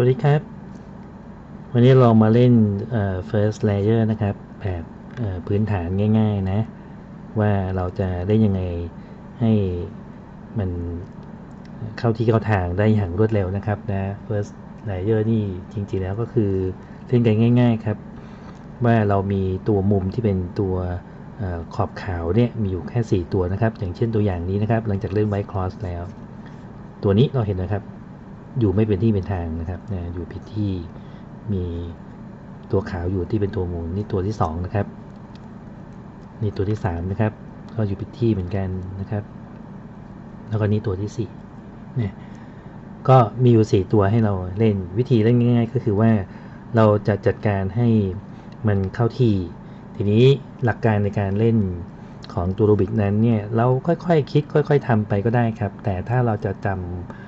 วัสดีครับ วันนี้เรามาเล่น first layer นะครับ แบบพื้นฐานง่าย ๆนะ ว่าเราจะได้ยังไงให้มันเข้าที่เข้าทางได้อย่างรวดเร็วนะครับนะ first layer นี่จริงๆแล้วก็คือเล่นกันง่าย ๆครับ ว่าเรามีตัวมุมที่เป็นตัวอขอบขาวเนี่ยมีอยู่แค่ 4 ตัวนะครับ อย่างเช่นตัวอย่างนี้นะครับ หลังจากเล่น white cross แล้ว ตัวนี้เราเห็นนะครับ อยู่ไม่เป็นที่เป็นทางนะครับนะอยู่ผิดที่มีตัวขาวอยู่ที่เป็นตัวมูลนี่ตัวที่2นะครับนี่ตัวที่3นะครับก็อยู่ผิดที่เหมือนกันนะครับ แล้วก็นี่ตัวที่4เนี่ยก็มีอยู่ 4 ตัวให้เราเล่นวิธีเล่นง่าย ๆ ก็คือว่าเราจะจัดการให้มันเข้าที่ ทีนี้หลักการในการเล่นของตัวรูบิกนั้นเนี่ยเราค่อยๆคคิดค่อย ๆทำไปก็ได้ครับ แต่ถ้าเราจะจำอ่า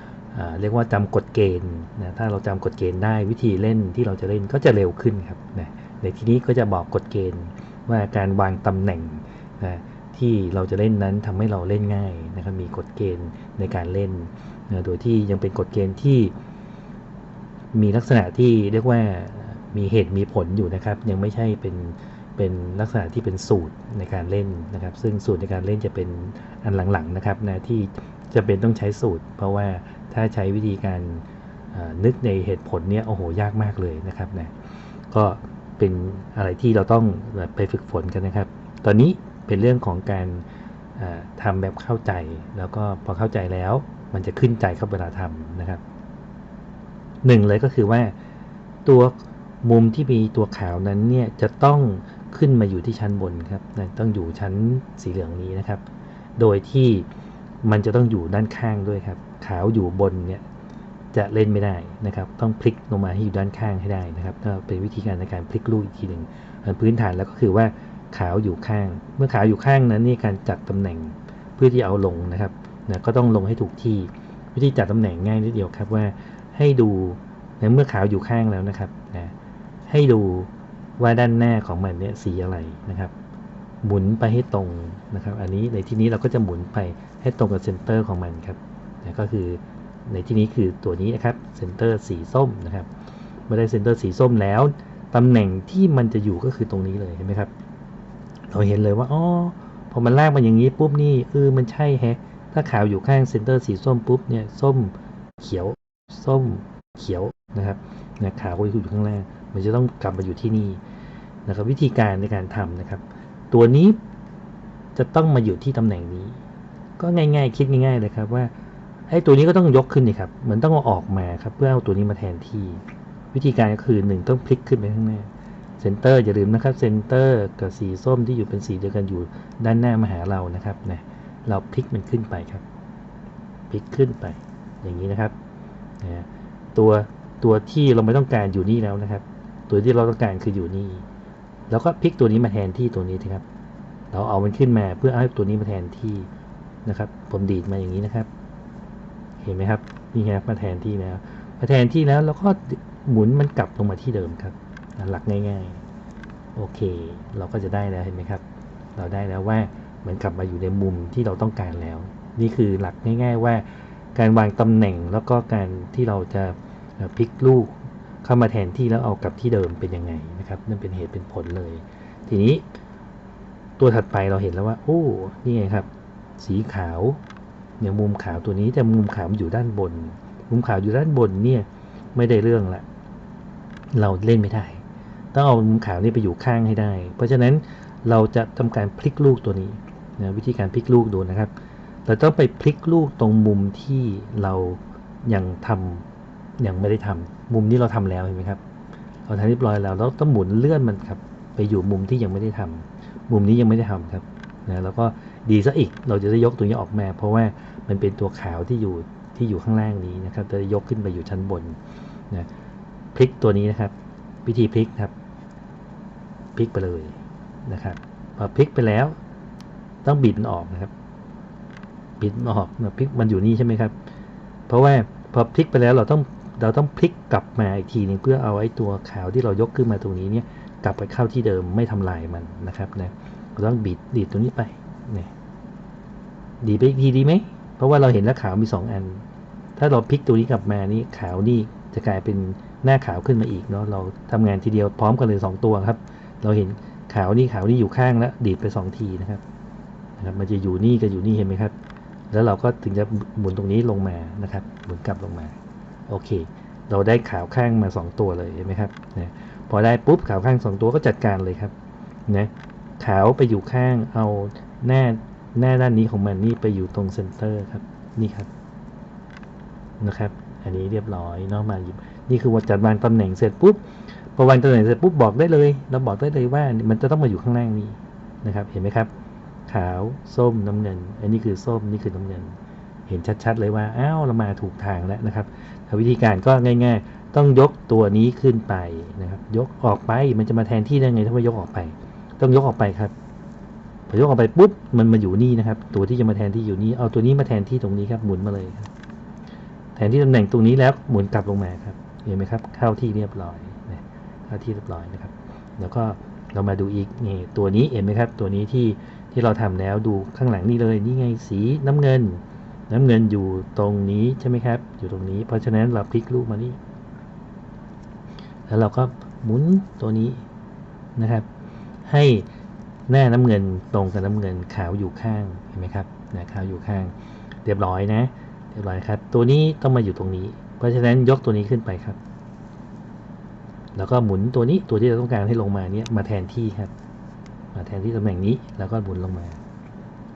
เรียกว่าจำกฎเกณฑ์นะถ้าเราจำกฎเกณฑ์ได้วิธีเล่นที่เราจะเล่นก็จะเร็วขึ้นครับนะในที่นี้ก็จะบอกกฎเกณฑ์ว่าการวางตำแหน่งนะที่เราจะเล่นนั้นทำให้เราเล่นง่ายนะครับมีกฎเกณฑ์ในการเล่นนะโดยที่ยังเป็นกฎเกณฑ์ที่ มีลักษณะที่เรียกว่ามีเหตุมีผลอยู่นะครับ ยังไม่ใช่เป็นเป็นลักษณะที่เป็นสูตรในการเล่นนะครับ ซึ่งสูตรในการเล่นจะเป็นอันหลังๆนะครับนะที่ จะเป็นต้องใช้สูตร เพราะว่าถ้าใช้วิธีการนึกในเหตุผลเนี่ยโอ้โหยากมากเลยนะครับนะก็เป็นอะไรที่เราต้องไปฝึกฝนกันนะครับ ตอนนี้เป็นเรื่องของการเอ่อทำแบบเข้าใจ แล้วก็พอเข้าใจแล้วมันจะขึ้นใจครับเวลาทำนะครับหนึ่งเลยก็คือว่าตัวมุมที่มีตัวขาวนั้นเนี่ยจะต้องขึ้นมาอยู่ที่ชั้นบนครับ ต้องอยู่ชั้นสีเหลืองนี้นะครับ โดยที่ มันจะต้องอยู่ด้านข้างด้วยครับ ขาวอยู่บนเนี่ยจะเล่นไม่ได้นะครับ ต้องพลิกลงมาให้อยู่ด้านข้างให้ได้นะครับก็เป็นวิธีการในการพลิกลูกอีกทีหนึ่งอันพื้นฐานแล้วก็คือว่าขาวอยู่ข้าง เมื่อขาวอยู่ข้างนั้นนี่การจัดตำแหน่งเพื่อที่เอาลงนะครับนะก็ต้องลงให้ถูกที่ วิธีจัดตำแหน่งง่ายนิดเดียวครับว่าให้ดูในเมื่อขาวอยู่ข้างแล้วนะครับนะให้ดูว่าด้านหน้าของมันเนี่ยสีอะไรนะครับ หมุนไปให้ตรงนะครับ อันนี้ในที่นี้เราก็จะหมุนไป ให้ตรงกับเซนเตอร์ของมันครับนะก็คือในที่นี้คือตัวนี้นะครับเซนเตอร์สีส้มนะครับเมื่อได้เซนเตอร์สีส้มแล้วตำแหน่งที่มันจะอยู่ก็คือตรงนี้เลยเห็นไหมครับเราเห็นเลยว่าอ๋อพอมันลากมาอย่างนี้ปุ๊บนี่เออมันใช่แฮะถ้าขาวอยู่ข้างเซนเตอร์สีส้มปุ๊บเนี่ยส้มเขียวส้มเขียวนะครับนะขาวก็อยู่ข้างล่างมันจะต้องกลับมาอยู่ที่นี่นะครับวิธีการในการทำนะครับ ตัวนี้จะต้องมาอยู่ที่ตำแหน่งนี้ ก็ง่ายๆ คิดง่ายๆเลยครับว่าไอ้ตัวนี้ก็ต้องยกขึ้นนี่ครับเหมือนต้องเอาออกมาครับเพื่อเอาตัวนี้มาแทนที่ วิธีการก็คือหนึ่งต้องพลิกขึ้นไปข้างหน้าเซนเตอร์อย่าลืมนะครับเซนเตอร์กับสีส้มที่อยู่เป็นสีเดียวกันอยู่ด้านหน้ามาหาเรานะครับนะเราพลิกมันขึ้นไปครับพลิกขึ้นไป อย่างนี้นะครับนะตัวตัวที่เราไม่ต้องการอยู่นี่แล้วนะครับ ตัวที่เราต้องการคืออยู่นี่ แล้วก็พลิกตัวนี้มาแทนที่ตัวนี้นะครับ เราเอามันขึ้นมาเพื่อเอาให้ตัวนี้มาแทนที่ นะครับ ผมดีดมาอย่างนี้นะครับ เห็นไหมครับนี่ครับมาแทนที่แล้วมาแทนที่แล้วเราก็หมุนมันกลับลงมาที่เดิมครับ หลักง่าย ๆ โอเค เราก็จะได้แล้วเห็นไหมครับ เราได้แล้วว่ามันกลับมาอยู่ในมุมที่เราต้องการแล้ว นี่คือหลักง่าย ๆ ว่าการวางตำแหน่งแล้วก็การที่เราจะพลิกลูกเข้ามาแทนที่แล้วเอากลับที่เดิมเป็นยังไงนะครับนั่นเป็นเหตุเป็นผลเลย ทีนี้ตัวถัดไปเราเห็นแล้วว่าโอ้นี่ไงครับ สีขาวเนี่ยมุมขาวตัวนี้แต่มุมขาวอยู่ด้านบน มุมขาวอยู่ด้านบนเนี่ยไม่ได้เรื่องละ เราเล่นไม่ได้ ต้องเอามุมขาวนี่ไปอยู่ข้างให้ได้ เพราะฉะนั้นเราจะทำการพลิกลูกตัวนี้นะวิธีการพลิกลูกดูนะครับ เราต้องไปพลิกลูกตรงมุมที่เรายังทำยังไม่ได้ทำมุมนี้เราทำแล้วเห็นไหมครับเราทำเรียบร้อยแล้วเราต้องหมุนเลื่อนมันครับ ไปอยู่มุมที่ยังไม่ได้ทำมุมนี้ยังไม่ได้ทำครับนะแล้วก็ ดีซะอีก เราจะได้ยกตัวนี้ออกมา เพราะว่ามันเป็นตัวขาวที่อยู่ที่อยู่ข้างล่างนี้นะครับจะได้ยกขึ้นไปอยู่ชั้นบนนะพลิกตัวนี้นะครับ วิธีพลิกครับ พลิกไปเลยนะครับพอพลิกไปแล้ว ต้องบิดมันออกนะครับ บิดออกนะพลิกมันอยู่นี่ใช่ไหมครับ เพราะว่าพอพลิกไปแล้วเราต้องเราต้องพลิกกลับมาอีกทีหนึงเพื่อเอาไอ้ตัวขาวที่เรายกขึ้นมาตรงนี้เนี่ยกลับไปเข้าที่เดิมไม่ทำลายมันนะครับนะเราต้องบิดดีดตรงนี้ไป นี่ยดีไปอีกทีดีไหม เพราะว่าเราเห็นแล้วขาวมีสองอัน ถ้าเราพลิกตัวนี้กลับมานี่ขาวนี่จะกลายเป็นหน้าขาวขึ้นมาอีกเนาะ เราทำงานทีเดียวพร้อมกันเลยสองตัวครับ เราเห็นขาวนี่ขาวนี่อยู่ข้างแล้วดีดไปสองทีนะครับนะครับ มันจะอยู่นี่กับอยู่นี่เห็นไหมครับ แล้วเราก็ถึงจะหมุนตรงนี้ลงมานะครับ หมุนกลับลงมา โอเค เราได้ขาวข้างมา 2 ตัวเลยเห็นไหมครับนะพอได้ปุ๊บขาวข้าง 2 ตัวก็จัดการเลยครับนะขาวไปอยู่ข้างเอา หน้าหน้าด้านนี้ของมันนี่ไปอยู่ตรงเซนเตอร์ครับนี่ครับนะครับ อันนี้เรียบร้อยเนาะมาหยิบนี่คือว่าจัดวางตำแหน่งเสร็จปุ๊บพอวางตำแหน่งเสร็จปุ๊บบอกได้เลยเราบอกได้เลยว่ามันจะต้องมาอยู่ข้างล่างนี้นะครับ เห็นไหมครับ ขาวส้มน้ำเงิน อันนี้คือส้มนี่คือน้ำเงิน เห็นชัดๆเลยว่าอ้าวเรามาถูกทางแล้วนะครับวิธีการก็ง่าย ๆ ต้องยกตัวนี้ขึ้นไปนะครับ ยกออกไปมันจะมาแทนที่ได้ไงถ้าไม่ยกออกไป ต้องยกออกไปครับ พอยกออกไปปุ๊บมันมาอยู่นี่นะครับ ตัวที่จะมาแทนที่อยู่นี่เอาตัวนี้มาแทนที่ตรงนี้ครับหมุนมาเลยครับแทนที่ตำแหน่งตรงนี้แล้วหมุนกลับลงมาครับเห็นไหมครับเข้าที่เรียบร้อยนะเข้าที่เรียบร้อยนะครับ แล้วก็เรามาดูอีกนี่ตัวนี้เห็นไหมครับ ตัวนี้ที่ที่เราทำแล้วดูข้างหลังนี่เลยนี่ไงสีน้ำเงิน น้ำเงินอยู่ตรงนี้ใช่ไหมครับ อยู่ตรงนี้ เพราะฉะนั้นเราพลิกรูปมานี่แล้วเราก็หมุนตัวนี้นะครับ ให้ หน้าน้ำเงินตรงกับน้ำเงินขาวอยู่ข้างเห็นไหมครับนะขาวอยู่ข้าง เรียบร้อยนะ เรียบร้อยครับ ตัวนี้ต้องมาอยู่ตรงนี้ เพราะฉะนั้นยกตัวนี้ขึ้นไปครับ แล้วก็หมุนตัวนี้ตัวที่เราต้องการให้ลงมาเนี้ยมาแทนที่ครับ มาแทนที่ตำแหน่งนี้แล้วก็หมุนลงมา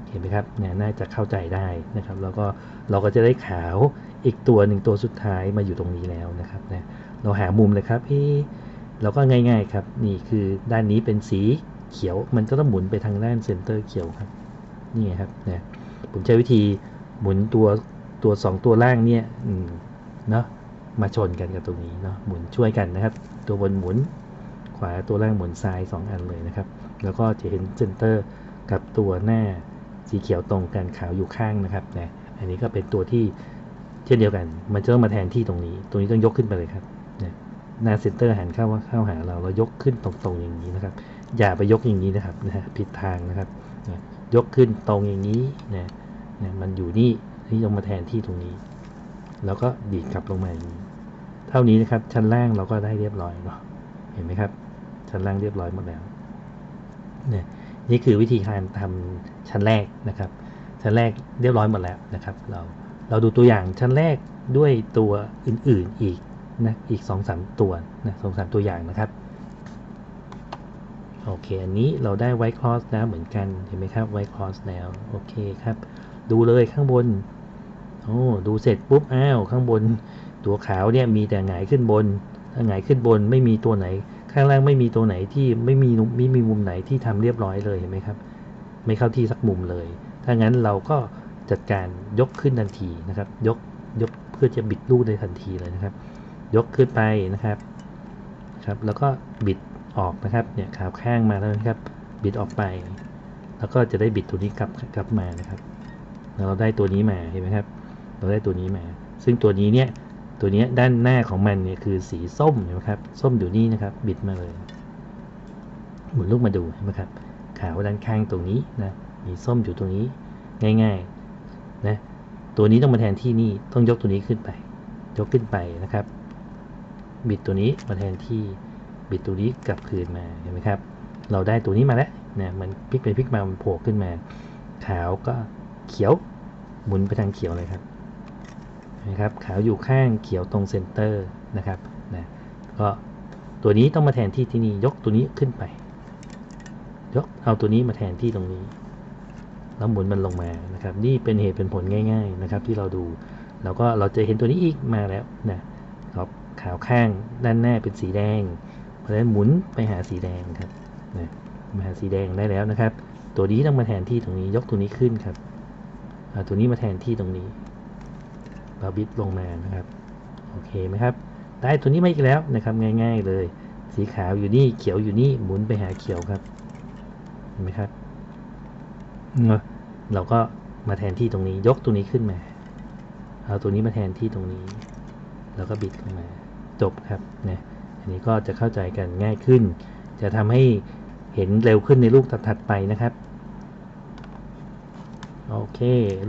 เห็นไหมครับเนี่ยน่าจะเข้าใจได้นะครับ แล้วก็เราก็จะได้ขาวอีกตัวหนึ่งตัวสุดท้ายมาอยู่ตรงนี้แล้วนะครับนะเราหามุมเลยครับพี่เราก็ง่าย ๆครับ นี่คือด้านนี้เป็นสี เขียว มันก็ต้องหมุนไปทางด้านเซนเตอร์เขียวครับ นี่ไงครับนะผมใช้วิธีหมุนตัวตัวสองตัวล่างเนี่ยเนาะมาชนกันกับตรงนี้เนาะหมุนช่วยกันนะครับ ตัวบนหมุนขวาตัวล่างหมุนซ้ายสองอันเลยนะครับ แล้วก็จะเห็นเซนเตอร์กับตัวหน้าสีเขียวตรงกันขาวอยู่ข้างนะครับนะอันนี้ก็เป็นตัวที่เช่นเดียวกัน มันจะต้องมาแทนที่ตรงนี้ ตรงนี้ต้องยกขึ้นไปเลยครับนะหน้าเซนเตอร์หันเข้าเข้าหาเราเรายกขึ้นตรงๆอย่างนี้นะครับ อย่าไปยกอย่างนี้นะครับนะฮะผิดทางนะครับนะยกขึ้นตรงอย่างนี้นะนะมันอยู่นี่ที่ต้องมาแทนที่ตรงนี้ แล้วก็ดีดกลับลงมาอย่างนี้ เท่านี้นะครับชั้นล่างเราก็ได้เรียบร้อยเนาะเห็นไหมครับ ชั้นล่างเรียบร้อยหมดแล้วนี่ยนี่คือวิธีการทำชั้นแรกนะครับ ชั้นแรกเรียบร้อยหมดแล้วนะครับ เราเราดูตัวอย่างชั้นแรกด้วยตัวอื่นๆอีกนะอีก2อสตัวนะสองสามตัวอย่างนะครับ โอเค อันนี้เราได้ไวท์คลอสแล้วเหมือนกัน เห็นไหมครับไวท์คลอสแล้ว โอเคครับ ดูเลยข้างบน โอ้ ดูเสร็จปุ๊บ อ้าว ข้างบน ตัวขาวเนี่ยมีแต่หงายขึ้นบน ถ้าหงายขึ้นบนไม่มีตัวไหน ข้างล่างไม่มีตัวไหนที่ไม่มีไม่มีมุมไหนที่ทำเรียบร้อยเลยเห็นไหมครับ ไม่เข้าที่สักมุมเลย ถ้างั้นเราก็จัดการยกขึ้นทันทีนะครับ ยก ยกเพื่อจะบิดลูกได้ทันทีเลยนะครับ ยกขึ้นไปนะครับ ครับ แล้วก็บิด ออกนะครับเนี่ยขาวข้างมาแล้วนะครับ บิดออกไป แล้วก็จะได้บิดตัวนี้กลับกลับมานะครับแล้วเราได้ตัวนี้มาเห็นไหมครับ เราได้ตัวนี้มา ซึ่งตัวนี้เนี่ยตัวนี้ด้านหน้าของมันเนี่ยคือสีส้มเห็นะครับส้มอยู่นี่นะครับ บิดมาเลยหมุนลูกมาดูเห็นไหมครับขาวด้านข้างตรงนี้นะมีส้มอยู่ตรงนี้ง่ายๆนะตัวนี้ต้องมาแทนที่นี่ต้องยกตัวนี้ขึ้นไป ยกขึ้นไปนะครับ บิดตัวนี้มาแทนที่ บิดตัวนี้กลับคืนมาเห็นไหมครับ เราได้ตัวนี้มาแล้วนะมันพลิกไปพลิกมามันโผล่ขึ้นมา ขาวก็เขียวหมุนไปทางเขียวเลยครับนะครับ ขาวอยู่ข้างเขียวตรงเซนเตอร์นะครับนะก็ตัวนี้ต้องมาแทนที่ที่นี่ยกตัวนี้ขึ้นไป ยกเอาตัวนี้มาแทนที่ตรงนี้แล้วหมุนมันลงมานะครับ นี่เป็นเหตุเป็นผลง่าย ๆนะครับ ที่เราดูแล้วก็เราจะเห็นตัวนี้อีกมาแล้วนะครับขาวข้างด้านหน้าเป็นสีแดง เพราะฉะนั้นหมุนไปหาสีแดงครับนะมาหาสีแดงได้แล้วนะครับ ตัวนี้ต้องมาแทนที่ตรงนี้ยกตัวนี้ขึ้นครับตัวนี้มาแทนที่ตรงนี้เราบิดลงมานะครับโอเคไหมครับได้ตัวนี้มาอีกแล้วนะครับง่าย ๆเลย สีขาวอยู่นี่เขียวอยู่นี่หมุนไปหาเขียวครับเห็นไหมครับเนอะเราก็มาแทนที่ตรงนี้ยกตัวนี้ขึ้นมาเอาตัวนี้มาแทนที่ตรงนี้ แล้วก็บิดลงมาจบครับนะ อันนี้ก็จะเข้าใจกันง่ายขึ้น จะทำให้เห็นเร็วขึ้นในลูกถัดๆไปนะครับโอเค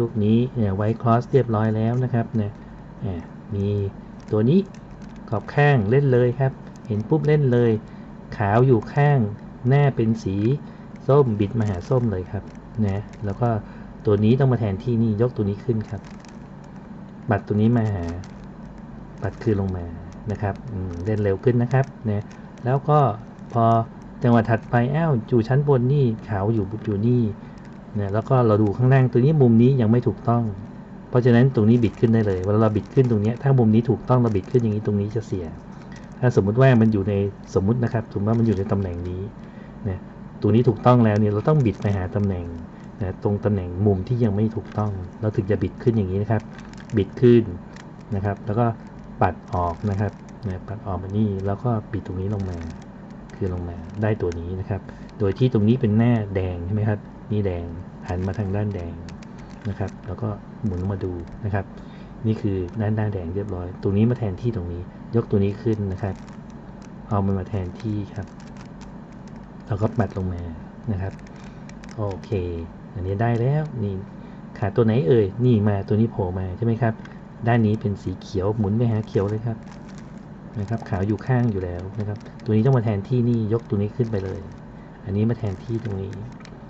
ลูกนี้เนี่ยไว้คลอสเรียบร้อยแล้วนะครับเนี่ยมีตัวนี้ขอบข้างเล่นเลยครับ เห็นปุ๊บเล่นเลย ขาวอยู่ข้างหน้าเป็นสีส้มบิดมาหาส้มเลยครับนะแล้วก็ตัวนี้ต้องมาแทนที่นี่ยกตัวนี้ขึ้นครับปัดตัวนี้มาหาปัดคืนลงมา นะครับเล่นเร็วขึ้นนะครับนะแล้วก็พอจังหวะถัดไปอ้าวอยู่ชั้นบนนี่ขาวอยู่อยู่นี่นะแล้วก็เราดูข้างล่างตัวนี้มุมนี้ยังไม่ถูกต้อง เพราะฉะนั้นตรงนี้บิดขึ้นได้เลยเวลาเราบิดขึ้นตรงนี้ถ้ามุมนี้ถูกต้องเราบิดขึ้นอย่างนี้ตรงนี้จะเสีย ถ้าสมมุติว่ามันอยู่ในสมมุตินะครับสมมติว่ามันอยู่ในตำแหน่งนี้นะตรงนี้ถูกต้องแล้วเนี่ยเราต้องบิดไปหาตำแหน่งนะตรงตำแหน่งมุมที่ยังไม่ถูกต้อง เราถึงจะบิดขึ้นอย่างนี้นะครับ บิดขึ้นนะครับ แล้วก็ ปัดออกนะครับนะปัดออกมานี่แล้วก็ปิดตรงนี้ลงมา คือลงมาได้ตัวนี้นะครับ โดยที่ตรงนี้เป็นหน้าแดงใช่ไหมครับ นี่แดงหันมาทางด้านแดงนะครับ แล้วก็หมุนมาดูนะครับ นี่คือด้านหน้าแดงเรียบร้อย ตรงนี้มาแทนที่ตรงนี้ ยกตัวนี้ขึ้นนะครับ เอามันมาแทนที่ครับแล้วก็ปัดลงมานะครับ โอเค อันนี้ได้แล้วนี่ขาตัวไหนเอ่ย นี่มาตัวนี้โผล่มาใช่ไหมครับ ด้านนี้เป็นสีเขียวหมุนไปหาเขียวเลยครับนะครับขาวอยู่ข้างอยู่แล้วนะครับ ตัวนี้ต้องมาแทนที่นี่ยกตัวนี้ขึ้นไปเลย อันนี้มาแทนที่ตรงนี้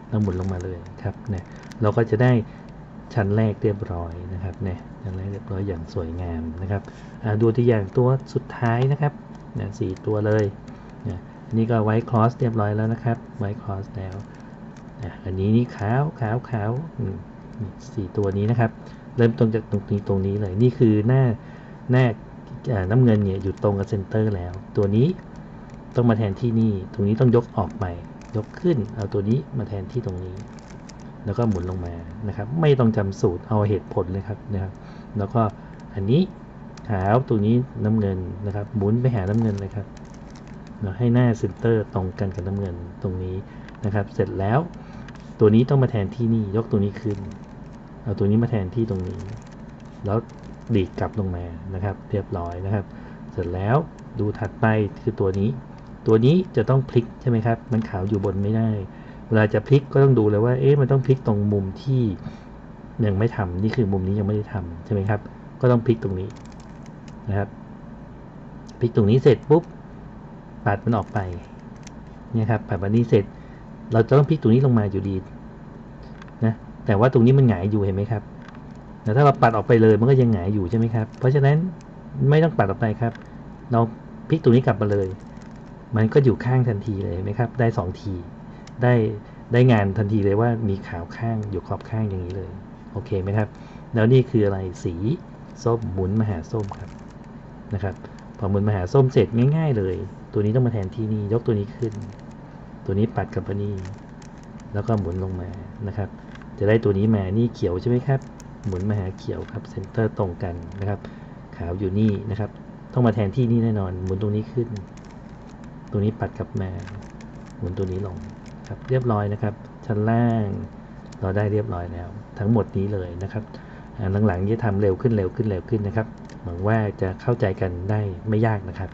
แล้วหมุนลงมาเลยครับเนี่ยเราก็จะได้ชั้นแรกเรียบร้อยนะครับเนี่ยชั้นแรกเรียบร้อยอย่างสวยงามนะครับดูตัวอย่างตัวสุดท้ายนะครับเนี่ยสี่ตัวเลยนี่ยอันนี้ก็ไว้คลอสเรียบร้อยแล้วนะครับ ไว้คลอสแล้วอะอันนี้นี่ขาวขาวขาวสี่ตัวนี้นะครับ เริ่มต้นจากตรงนี้ตรงนี้เลย นี่คือหน้าหน้าน้ำเงินเนี่ยอยู่ตรงกับเซนเตอร์แล้ว ตัวนี้ต้องมาแทนที่นี่ ตรงนี้ต้องยกออกใหม่ ยกขึ้น เอาตัวนี้มาแทนที่ตรงนี้ แล้วก็หมุนลงมานะครับ ไม่ต้องจำสูตร เอาเหตุผลเลยครับนะครับ แล้วก็อันนี้ขาตัวนี้น้ำเงินนะครับ หมุนไปหาน้ำเงินเลยครับเราให้หน้าเซนเตอร์ตรงกันกับน้ำเงินตรงนี้นะครับ เสร็จแล้ว ตัวนี้ต้องมาแทนที่นี่ ยกตัวนี้ขึ้น เอาตัวนี้มาแทนที่ตรงนี้ แล้วดีดกลับลงมานะครับ เรียบร้อยนะครับ เสร็จแล้วดูถัดไปคือตัวนี้ ตัวนี้จะต้องพลิกใช่ไหมครับ มันขาวอยู่บนไม่ได้ เวลาจะพลิกก็ต้องดูเลยว่าเอ๊ะมันต้องพลิกตรงมุมที่ยังไม่ทำนี่คือมุมนี้ยังไม่ได้ทำใช่ไหมครับ ก็ต้องพลิกตรงนี้นะครับพลิกตรงนี้เสร็จปุ๊บปัดมันออกไปเนี่ยครับปัดมันนี้เสร็จ เราจะต้องพลิกตรงนี้ลงมาอยู่ดี แต่ว่าตรงนี้มันหงายอยู่เห็นไหมครับแต่ถ้าเราปัดออกไปเลยมันก็ยังหงายอยู่ใช่ไหมครับ เพราะฉะนั้นไม่ต้องปัดออกไปครับ เราพลิกตรงนี้กลับมาเลย มันก็อยู่ข้างทันทีเลยเห็นไหมครับ ได้สองที ได้ได้งานทันทีเลยว่ามีขาวข้างอยู่ขอบข้างอย่างนี้เลย โอเคไหมครับ แล้วนี่คืออะไรสีส้มหมุนมหาส้มครับนะครับพอหมุนมหาส้มเสร็จง่าย ๆ เลย ตัวนี้ต้องมาแทนที่นี่ยกตัวนี้ขึ้น ตัวนี้ปัดกับนนี้แล้วก็หมุนลงมานะครับ จะได้ตัวนี้มา นี่เขียวใช่ไหมครับ หมุนมาหาเขียวครับ เซนเตอร์ตรงกันนะครับ ขาวอยู่นี่นะครับ ต้องมาแทนที่นี่แน่นอน หมุนตรงนี้ขึ้น ตัวนี้ปัดกลับมา หมุนตัวนี้ลงครับ เรียบร้อยนะครับ ชั้นล่าง เราได้เรียบร้อยแล้ว ทั้งหมดนี้เลยนะครับ หลังๆจะทำเร็วขึ้นเร็วขึ้นเร็วขึ้นนะครับ หวังว่าจะเข้าใจกันได้ไม่ยากนะครับ